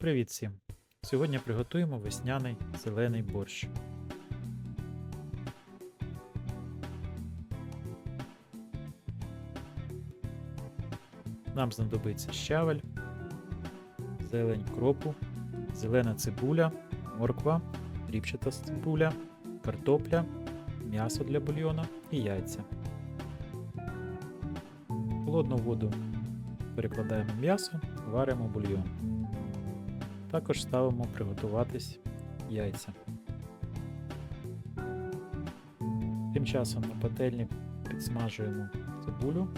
Привіт всім! Сьогодні приготуємо весняний зелений борщ. Нам знадобиться щавель, зелень кропу, зелена цибуля, морква, ріпчата цибуля, картопля, м'ясо для бульйону і яйця. Холодну воду перекладаємо м'ясо, варимо бульйон. Також ставимо приготуватись яйця. Тим часом на пательні підсмажуємо цибулю.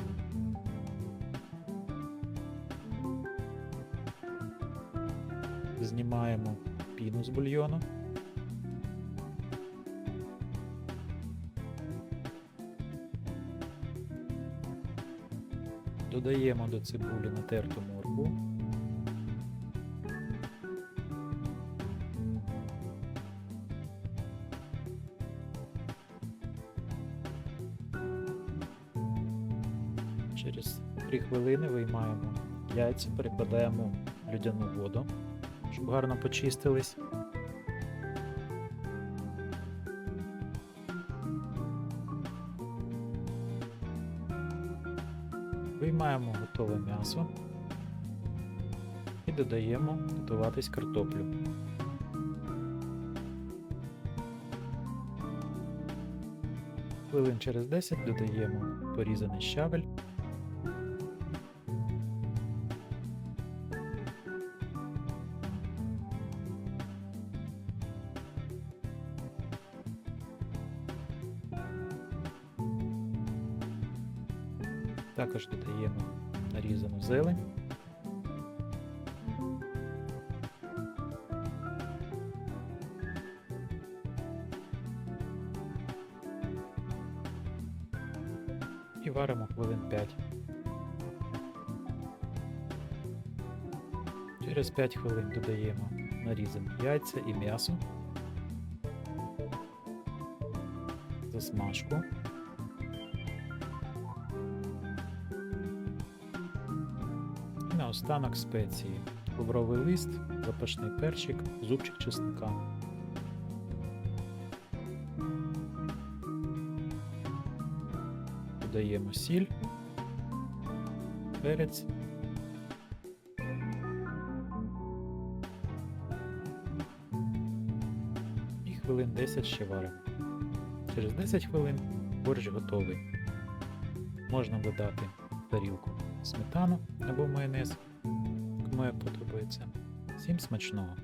Знімаємо піну з бульйону. Додаємо до цибулі натерту моркву. Через 3 хвилини виймаємо яйця, перекладаємо в людяну воду, щоб гарно почистились. Виймаємо готове м'ясо і додаємо готуватись картоплю. Хвилин через 10 додаємо порізаний щавель. Також додаємо нарізану зелень. І варимо хвилин 5. Через 5 хвилин додаємо нарізані яйця і м'ясо, засмажку. Наостанок спеції. Лавровий лист, запашний перчик, зубчик чесника. Додаємо сіль, перець. І хвилин 10 ще варимо. Через 10 хвилин борщ готовий. Можна додати тарілку сметану або майонез, кому як подобається. Всім смачного!